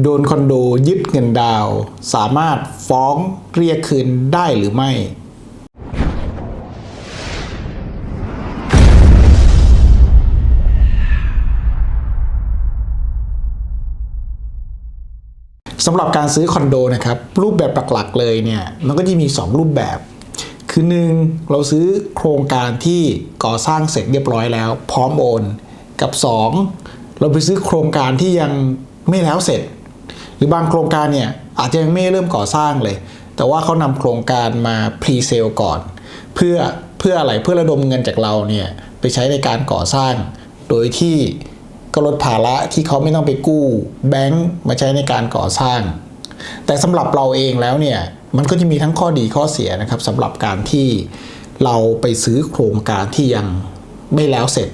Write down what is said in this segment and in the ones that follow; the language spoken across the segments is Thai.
โดนคอนโดยึดเงินดาว สามารถฟ้องเรียกคืนได้หรือไม่ สำหรับการซื้อคอนโดนะครับ รูปแบบหลักๆเลยเนี่ย มันก็จะมี 2 รูปแบบ คือหนึ่งเราซื้อโครงการที่ก่อสร้างเสร็จเรียบร้อยแล้ว พร้อมโอน กับ 2 เราไปซื้อโครงการที่ยังไม่แล้วเสร็จ รือบางโครงการเนี่ยอาจจะยังไม่เริ่มก่อสร้างเลย แต่ว่าเขานำโครงการมาพรีเซลก่อน เพื่อเพื่ออะไรเพื่อระดมเงินจากเราเนี่ยไปใช้ในการก่อสร้าง โดยที่ก็ลดภาระที่เขาไม่ต้องไปกู้แบงก์มาใช้ในการก่อสร้าง แต่สำหรับเราเองแล้วเนี่ยมันก็จะมีทั้งข้อดีข้อเสียนะครับสำหรับการที่เราไปซื้อโครงการที่ยังไม่แล้วเสร็จ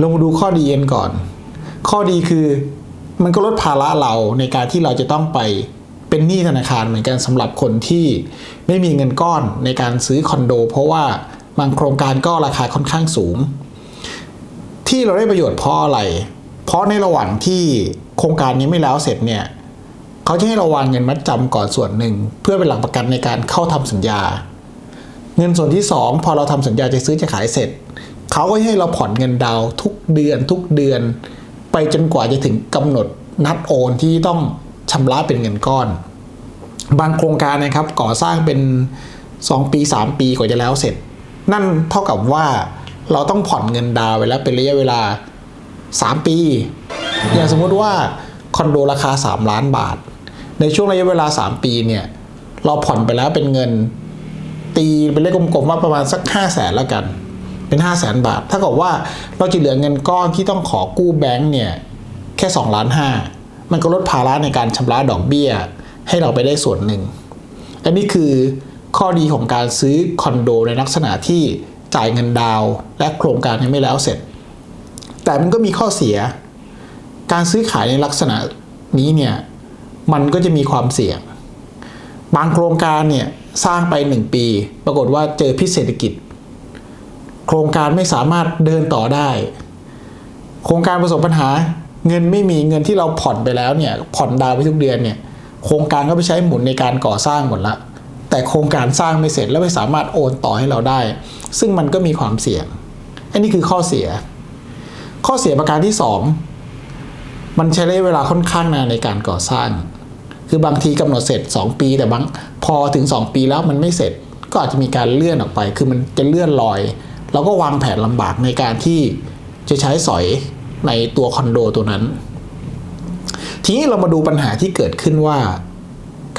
ลงมาดูข้อดีกันก่อน ข้อดีคือ มันก็ลดภาระเราในการที่เราจะต้องไปเป็นหนี้ธนาคารเหมือนกันสำหรับคนที่ไม่มีเงินก้อนในการซื้อคอนโด เพราะว่าบางโครงการก็ราคาค่อนข้างสูง ที่เราได้ประโยชน์เพราะอะไร เพราะในระหว่างที่โครงการนี้ไม่แล้วเสร็จเนี่ยเขาจะให้เราวางเงินมัดจำก่อนส่วนหนึ่ง เพื่อเป็นหลักประกันในการเข้าทำสัญญา เงินส่วนที่ 2 พอเราทำสัญญาจะซื้อจะขายเสร็จเขาก็ให้เราผ่อนเงินดาวทุกเดือนทุกเดือน ไปจนกว่าจะถึงกำหนดนัดโอนที่ต้องชำระเป็นเงินก้อน บางโครงการนะครับก่อสร้างเป็น 2 ปี 3 ปีกว่าจะแล้วเสร็จ นั่นเท่ากับว่าเราต้องผ่อนเงินดาวน์ไปแล้วเป็นระยะเวลา 3 ปี อย่างสมมุติว่าคอนโดราคา 3 ล้านบาท ในช่วงระยะเวลา 3 ปีเนี่ยเราผ่อนไปแล้วเป็นเงิน ตีเป็นเลขกลมๆว่าประมาณสัก5 0 0แสนแล้วกัน เป็น 5 0 0แสนบาท ถ้ากับว่าเราจะเหลือเงินก้อนที่ต้องขอกู้แบงก์เนี่ยแค่2ล้านห้ามันก็ลดภาระในการชำระดอกเบี้ย ให้เราไปได้ส่วนหนึ่ง อันนี้คือข้อดีของการซื้อคอนโดในลักษณะที่จ่ายเงินดาวน์และโครงการยังไม่แล้วเสร็จ แต่มันก็มีข้อเสีย การซื้อขายในลักษณะนี้เนี่ยมันก็จะมีความเสี่ยง บางโครงการเนี่ยสร้างไป 1 ปี ปรากฏว่าเจอพิษเศรษฐกิจ โครงการไม่สามารถเดินต่อได้ โครงการประสบปัญหาเงินไม่มีเงินที่เราผ่อนไปแล้วเนี่ยผ่อนดาวไปทุกเดือนเนี่ยโครงการก็ไปใช้หมุนในการก่อสร้างหมดละแต่โครงการสร้างไม่เสร็จแล้วไม่สามารถโอนต่อให้เราได้ ซึ่งมันก็มีความเสี่ยง อันนี้คือข้อเสีย ข้อเสียประการที่สองมันใช้ระยะเวลาค่อนข้างนานในการก่อสร้าง คือบางทีกำหนดเสร็จ 2 ปี แต่บางพอถึง 2 ปีแล้วมันไม่เสร็จก็อาจจะมีการเลื่อนออกไป คือมันจะเลื่อนลอย เราก็วางแผนลำบากในการที่จะใช้สอยในตัวคอนโดตัวนั้น ทีนี้เรามาดูปัญหาที่เกิดขึ้นว่า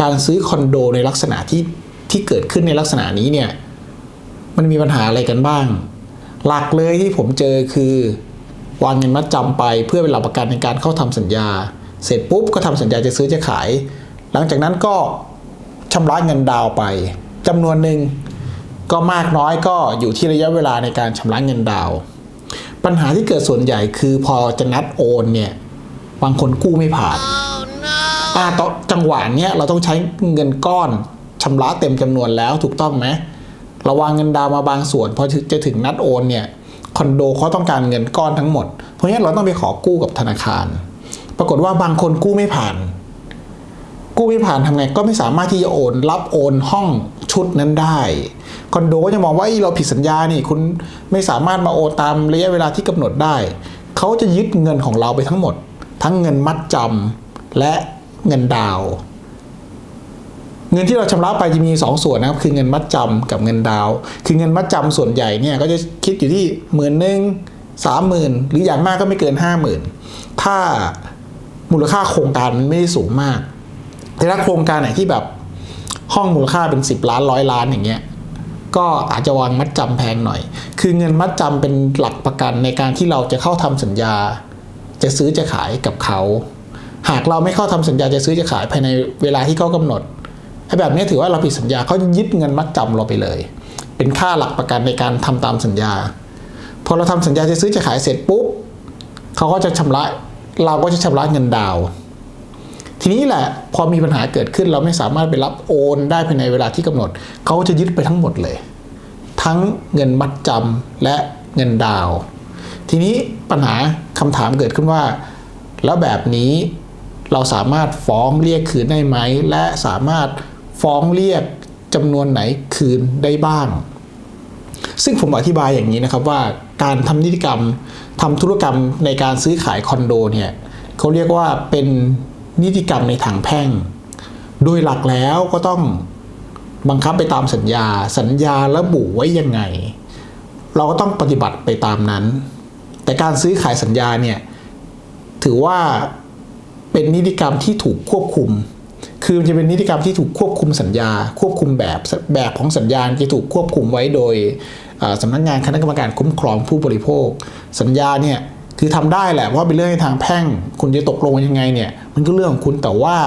การซื้อคอนโดในลักษณะที่ที่เกิดขึ้นในลักษณะนี้เนี่ย มันมีปัญหาอะไรกันบ้าง หลักเลยที่ผมเจอคือวางเงินมัดจำไปเพื่อเป็นหลักประกันในการเข้าทำสัญญา เสร็จปุ๊บก็ทำสัญญาจะซื้อจะขาย หลังจากนั้นก็ชำระเงินดาวไปจำนวนหนึ่ง ก็มากน้อยก็อยู่ที่ระยะเวลาในการชำระเงินดาวน์ปัญหาที่เกิดส่วนใหญ่คือพอจะนัดโอนเนี่ย บางคนกู้ไม่ผ่านอ่าตอนจังหวะเนี้ยเราต้องใช้เงินก้อนชำระเต็มจำนวนแล้วถูกต้องไหมเราวางเงินดาวน์มาบางส่วนพอจะถึงนัดโอนเนี่ยคอนโดเขาต้องการเงินก้อนทั้งหมด เพราะงั้นเราต้องไปขอกู้กับธนาคาร ปรากฏว่าบางคนกู้ไม่ผ่าน กู้ไม่ผ่านทำไงก็ไม่สามารถที่จะโอนรับโอนห้องชุดนั้นได้ คอนโดก็จะมองว่าเราผิดสัญญานี่คุณไม่สามารถมาโอนตามระยะเวลาที่กำหนดได้ เขาจะยึดเงินของเราไปทั้งหมด ทั้งเงินมัดจำและเงินดาว เงินที่เราชำระไปจะมี 2 ส่วนนะครับ คือเงินมัดจำกับเงินดาว คือเงินมัดจำส่วนใหญ่เนี่ยก็จะคิดอยู่ที่หมื่นหนึ่งสามหมื่นหรืออย่างมากก็ไม่เกินห้าหมื่นถ้ามูลค่าโครงการมันไม่ได้สูงมาก แต่ถ้าโครงการไหนที่แบบห้องมูลค่าเป็น 10 ล้านร้อยล้านอย่างเงี้ย ก็อาจจะวางมัดจำแพงหน่อย คือเงินมัดจำเป็นหลักประกันในการที่เราจะเข้าทำสัญญา จะซื้อจะขายกับเขา หากเราไม่เข้าทำสัญญาจะซื้อจะขายภายในเวลาที่เขากำหนดไอ้แบบนี้ถือว่าเราผิดสัญญาเขาจะยึดเงินมัดจำเราไปเลย เป็นค่าหลักประกันในการทำตามสัญญา พอเราทำสัญญาจะซื้อจะขายเสร็จปุ๊บเขาก็จะชำระ เราก็จะชำระเงินดาวน์ ทีนี้แหละพอมีปัญหาเกิดขึ้นเราไม่สามารถไปรับโอนได้ภายในเวลาที่กำหนด เขาจะยึดไปทั้งหมดเลย ทั้งเงินมัดจำและเงินดาว ทีนี้ปัญหาคำถามเกิดขึ้นว่า แล้วแบบนี้เราสามารถฟ้องเรียกคืนได้ไหม และสามารถฟ้องเรียกจำนวนไหนคืนได้บ้าง ซึ่งผมอธิบายอย่างนี้นะครับว่าการทำนิติกรรมทำธุรกรรมในการซื้อขายคอนโดเนี่ยเขาเรียกว่าเป็น นิติกรรมในทางแพ่ง โดยหลักแล้วก็ต้องบังคับไปตามสัญญา สัญญาระบุไว้ยังไง เราก็ต้องปฏิบัติไปตามนั้น แต่การซื้อขายสัญญาเนี่ยถือว่าเป็นนิติกรรมที่ถูกควบคุม คือมันจะเป็นนิติกรรมที่ถูกควบคุมสัญญา ควบคุมแบบแบบของสัญญาจะถูกควบคุมไว้โดยสำนักงานคณะกรรมการคุ้มครองผู้บริโภค สัญญาเนี่ย คือทำได้แหละเพราะเป็นเรื่องในทางแพ่ง คุณจะตกลงยังไงเนี่ย มันก็เรื่องของคุณแต่ว่า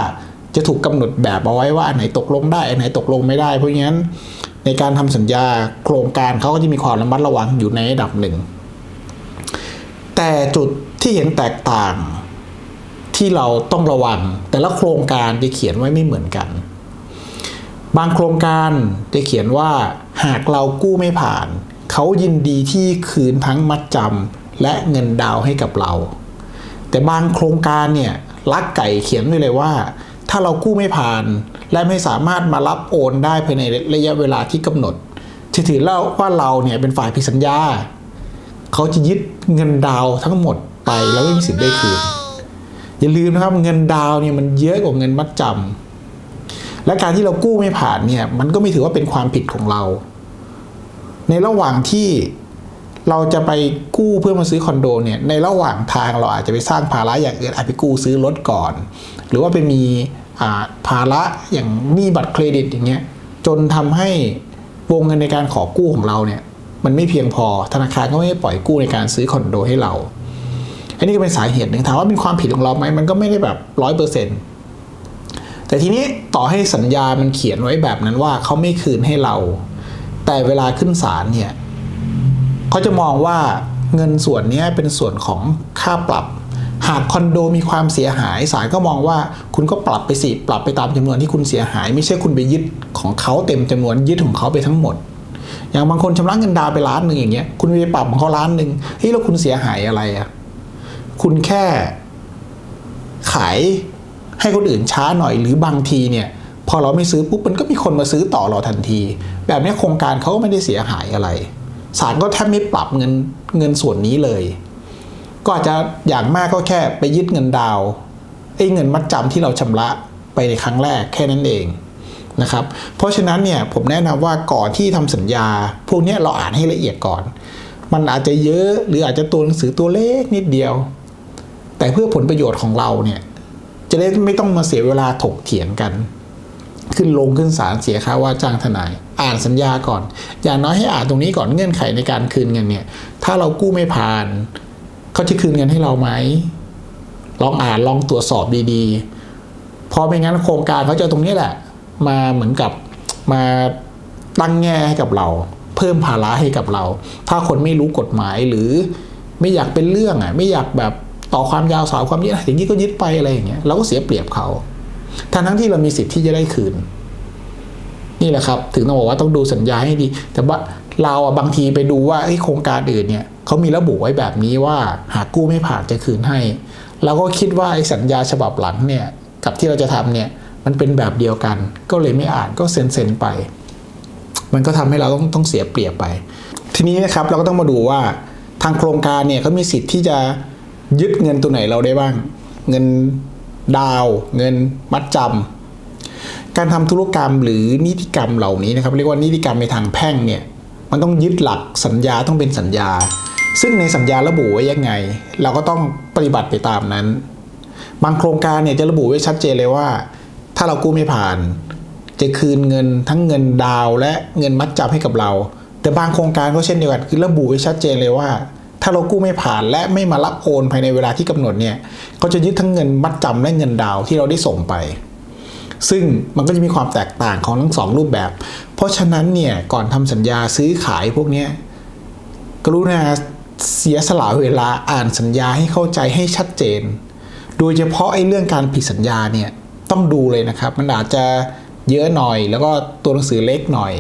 จะถูกกำหนดแบบเอาไว้ว่าอันไหนตกลงได้อันไหนตกลงไม่ได้ เพราะงั้นในการทำสัญญาโครงการเขาก็จะมีความระมัดระวังอยู่ในระดับหนึ่ง แต่จุดที่เห็นแตกต่างที่เราต้องระวัง แต่ละโครงการจะเขียนไว้ไม่เหมือนกัน บางโครงการจะเขียนว่าหากเรากู้ไม่ผ่าน เขายินดีที่คืนทั้งมัดจำ และเงินดาวให้กับเรา แต่บางโครงการเนี่ยลักไก่เขียนไว้เลยว่า ถ้าเรากู้ไม่ผ่าน และไม่สามารถมารับโอนได้ภายในระยะเวลาที่กำหนดจะถือแล้วว่าเราเนี่ยเป็นฝ่ายผิดสัญญา เขาจะยึดเงินดาวทั้งหมดไปแล้วไม่มีสิทธิ์ได้คืนอย่าลืมนะครับเงินดาวเนี่ยมันเยอะกว่าเงินมัดจำและการที่เรากู้ไม่ผ่านเนี่ยมันก็ไม่ถือว่าเป็นความผิดของเรา ในระหว่างที่ เราจะไปกู้เพื่อมาซื้อคอนโดเนี่ยในระหว่างทางเราอาจจะไปสร้างภาระอย่างอื่นอาจไปกู้ซื้อรถก่อน หรือว่าไปมีภาระอย่างหนี้บัตรเครดิตอย่างเงี้ยจนทำให้วงเงินในการขอกู้ของเราเนี่ยมันไม่เพียงพอธนาคารก็ไม่ได้ปล่อยกู้ในการซื้อคอนโดให้เรา อันนี้ก็เป็นสาเหตุหนึ่งถามว่าเป็นความผิดของเราไหมมันก็ไม่ได้แบบร้อยเปอร์เซ็นต์แต่ทีนี้ต่อให้สัญญามันเขียนไว้แบบนั้นว่าเขาไม่คืนให้เรา แต่เวลาขึ้นศาลเนี่ย เขาจะมองว่าเงินส่วนนี้เป็นส่วนของค่าปรับ หากคอนโดมีความเสียหายศาลก็มองว่าคุณก็ปรับไปสิปรับไปตามจำนวนที่คุณเสียหาย ไม่ใช่คุณไปยึดของเขาเต็มจำนวนยึดของเขาไปทั้งหมด อย่างบางคนชำระเงินดาวไปล้านหนึ่งอย่างเงี้ยคุณไปปรับของเขาล้านหนึ่งเฮ้ยแล้วคุณเสียหายอะไรอะคุณแค่ขายให้คนอื่นช้าหน่อยหรือบางทีเนี่ยพอเราไม่ซื้อปุ๊บมันก็มีคนมาซื้อต่อเราทันที แบบนี้โครงการเขาก็ไม่ได้เสียหายอะไร ศาลก็แทบไม่ปรับเงินเงินส่วนนี้เลย ก็อาจจะอย่างมากก็แค่ไปยึดเงินดาวไอ้เงินมัดจำที่เราชำระไปในครั้งแรกแค่นั้นเองนะครับ เพราะฉะนั้นเนี่ยผมแนะนำว่าก่อนที่ทำสัญญา พวกนี้เราอ่านให้ละเอียดก่อน มันอาจจะเยอะหรืออาจจะตัวหนังสือตัวเล็กนิดเดียว แต่เพื่อผลประโยชน์ของเราเนี่ยจะได้ไม่ต้องมาเสียเวลาถกเถียงกัน ขึ้นลงขึ้นศาลเสียค่าว่าจ้างทนาย อ่านสัญญาก่อน อย่างน้อยให้อ่านตรงนี้ก่อนเงื่อนไขในการคืนเงินเนี่ย ถ้าเรากู้ไม่ผ่านเขาจะคืนเงินให้เราไหมลองอ่านลองตรวจสอบดีๆ เพราะไม่งั้นโครงการเขาจะตรงนี้แหละ มาเหมือนกับมาตั้งแง่ให้กับเรา เพิ่มภาระให้กับเรา ถ้าคนไม่รู้กฎหมายหรือไม่อยากเป็นเรื่องอะไม่อยากแบบต่อความยาวสาวความยืดอย่างนี้ก็ยึดไปอะไรอย่างเงี้ยเราก็เสียเปรียบเขา ทั้งทั้งที่เรามีสิทธิ์ที่จะได้คืน นี่แหละครับ ถึงต้องบอกว่าต้องดูสัญญาให้ดี แต่ว่าเราอะบางทีไปดูว่าเฮ้โครงการอื่นเนี่ยเขามีระบุไว้แบบนี้ว่าหากกู้ไม่ผ่านจะคืนให้เราก็คิดว่าไอ้สัญญาฉบับหลังเนี่ยกับที่เราจะทำเนี่ยมันเป็นแบบเดียวกัน ก็เลยไม่อ่านก็เซ็นเซ็นไป มันก็ทำให้เราต้องต้องเสียเปรียบไป ทีนี้นะครับเราก็ต้องมาดูว่าทางโครงการเนี่ยเขามีสิทธิ์ที่จะยึดเงินตัวไหนเราได้บ้าง เงิน ดาว เงินมัดจำการทำธุรกรรมหรือนิติกรรมเหล่านี้นะครับ เรียกว่านิติกรรมในทางแพ่งเนี่ยมันต้องยึดหลักสัญญาต้องเป็นสัญญา ซึ่งในสัญญาระบุไว้ยังไง เราก็ต้องปฏิบัติไปตามนั้น บางโครงการเนี่ยจะระบุไว้ชัดเจนเลยว่า ถ้าเรากู้ไม่ผ่าน จะคืนเงินทั้งเงินดาวและเงินมัดจำให้กับเรา แต่บางโครงการก็เช่นเดียวกันคือระบุไว้ชัดเจนเลยว่า ถ้าเรากู้ไม่ผ่านและไม่มารับโอนภายในเวลาที่กำหนดเนี่ยก็จะยึดทั้งเงินมัดจำและเงินดาวที่เราได้ส่งไป ซึ่งมันก็จะมีความแตกต่างของทั้งสองรูปแบบ เพราะฉะนั้นเนี่ยก่อนทำสัญญาซื้อขายพวกนี้กรุณาเสียสละเวลาอ่านสัญญาให้เข้าใจให้ชัดเจน โดยเฉพาะไอ้เรื่องการผิดสัญญาเนี่ยต้องดูเลยนะครับ มันอาจจะเยอะหน่อย แล้วก็ตัวหนังสือเล็กหน่อย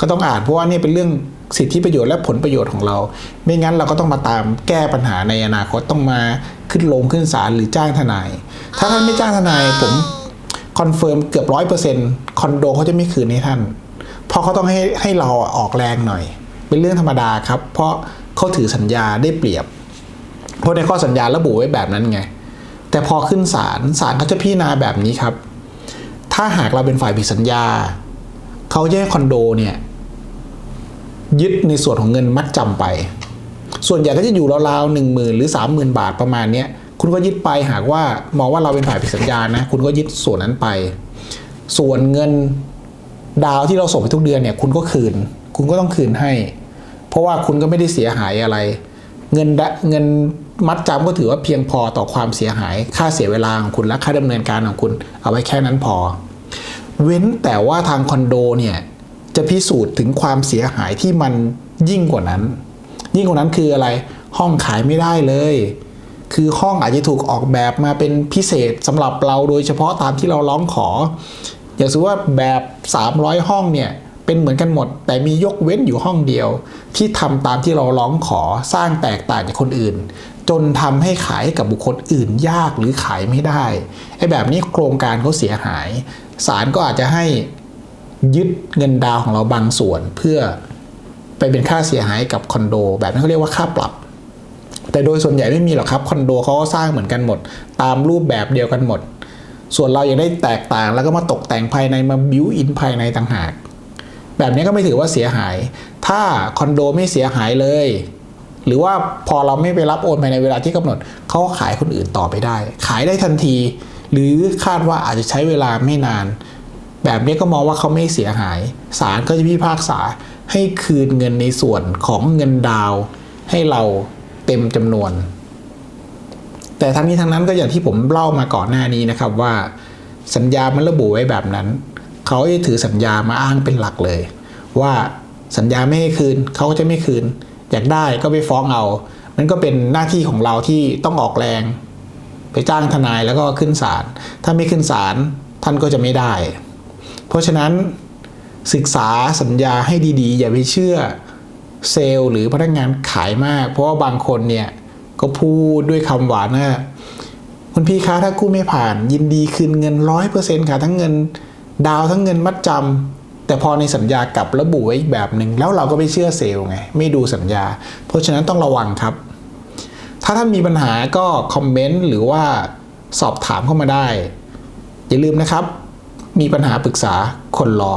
ก็ต้องอ่านเพราะว่านี่เป็นเรื่อง สิทธิประโยชน์และผลประโยชน์ของเรา ไม่งั้นเราก็ต้องมาตามแก้ปัญหาในอนาคตต้องมาขึ้นลงขึ้นศาลหรือจ้างทนาย ถ้าท่านไม่จ้างทนายผมคอนเฟิร์มเกือบร้อยเปอร์เซ็นต์คอนโดเขาจะไม่คืนให้ท่าน เพราะเขาต้องให้ให้เราออกแรงหน่อย เป็นเรื่องธรรมดาครับ เพราะเขาถือสัญญาได้เปรียบ เพราะในข้อสัญญาระบุไว้แบบนั้นไง แต่พอขึ้นศาลศาลเขาจะพิจารณาแบบนี้ครับ ถ้าหากเราเป็นฝ่ายผิดสัญญาเขาจะให้คอนโดเนี่ย ยึดในส่วนของเงินมัดจำไป ส่วนใหญ่ก็จะอยู่ราวๆหนึ่งหมื่นหรือสามหมื่นบาทประมาณเนี้ยคุณก็ยึดไปหากว่ามองว่าเราเป็นฝ่ายผิดสัญญานะ คุณก็ยึดส่วนนั้นไป ส่วนเงินดาวที่เราส่งไปทุกเดือนเนี่ยคุณก็คืน คุณก็ต้องคืนให้ เพราะว่าคุณก็ไม่ได้เสียหายอะไร เงินเงินมัดจำก็ถือว่าเพียงพอต่อความเสียหาย ค่าเสียเวลาของคุณและค่าดำเนินการของคุณ เอาไว้แค่นั้นพอ เว้นแต่ว่าทางคอนโดเนี่ย จะพิสูจน์ถึงความเสียหายที่มันยิ่งกว่านั้น ยิ่งกว่านั้นคืออะไรห้องขายไม่ได้เลย คือห้องอาจจะถูกออกแบบมาเป็นพิเศษสำหรับเราโดยเฉพาะตามที่เราร้องขอ อย่างสมมติว่าแบบ 300 ห้องเนี่ยเป็นเหมือนกันหมด แต่มียกเว้นอยู่ห้องเดียว ที่ทำตามที่เราร้องขอสร้างแตกต่างจากคนอื่น จนทำให้ขายให้กับบุคคลอื่นยากหรือขายไม่ได้ไอ้แบบนี้โครงการเขาเสียหายศาลก็อาจจะให้ ยึดเงินดาวของเราบางส่วนเพื่อไปเป็นค่าเสียหายกับคอนโด แบบนั้นเขาเรียกว่าค่าปรับ แต่โดยส่วนใหญ่ไม่มีหรอกครับคอนโดเขาก็สร้างเหมือนกันหมด ตามรูปแบบเดียวกันหมด ส่วนเรายังได้แตกต่างแล้วก็มาตกแต่งภายในมาบิวอินภายในต่างหาก แบบนี้ก็ไม่ถือว่าเสียหาย ถ้าคอนโดไม่เสียหายเลย หรือว่าพอเราไม่ไปรับโอนภายในเวลาที่กำหนดเขาก็ขายคนอื่นต่อไปได้ ขายได้ทันที หรือคาดว่าอาจจะใช้เวลาไม่นาน แบบนี้ก็มองว่าเขาไม่เสียหาย ศาลก็จะพิพากษาให้คืนเงินในส่วนของเงินดาว ให้เราเต็มจำนวน แต่ทั้งนี้ทั้งนั้นก็อย่างที่ผมเล่ามาก่อนหน้านี้นะครับว่า สัญญามันระบุไว้แบบนั้น เขาจะถือสัญญามาอ้างเป็นหลักเลย ว่าสัญญาไม่ให้คืนเขาก็จะไม่คืน อยากได้ก็ไปฟ้องเอามันก็เป็นหน้าที่ของเราที่ต้องออกแรง ไปจ้างทนายแล้วก็ขึ้นศาลถ้าไม่ขึ้นศาลท่านก็จะไม่ได้ เพราะฉะนั้นศึกษาสัญญาให้ดีๆ อย่าไปเชื่อเซลล์หรือพนักงานขายมาก เพราะว่าบางคนเนี่ยก็พูดด้วยคำหวานว่าคุณพี่คะถ้ากู้ไม่ผ่าน ยินดีคืนเงินร้อยเปอร์เซ็นต์ค่ะทั้งเงินดาวทั้งเงินมัดจำแต่พอในสัญญากลับระบุไว้อีกแบบหนึ่งแล้วเราก็ไปเชื่อเซลล์ไงไม่ดูสัญญา เพราะฉะนั้นต้องระวังครับ ถ้าท่านมีปัญหาก็คอมเมนต์หรือว่าสอบถามเข้ามาได้ อย่าลืมนะครับ มีปัญหาปรึกษาคนรอ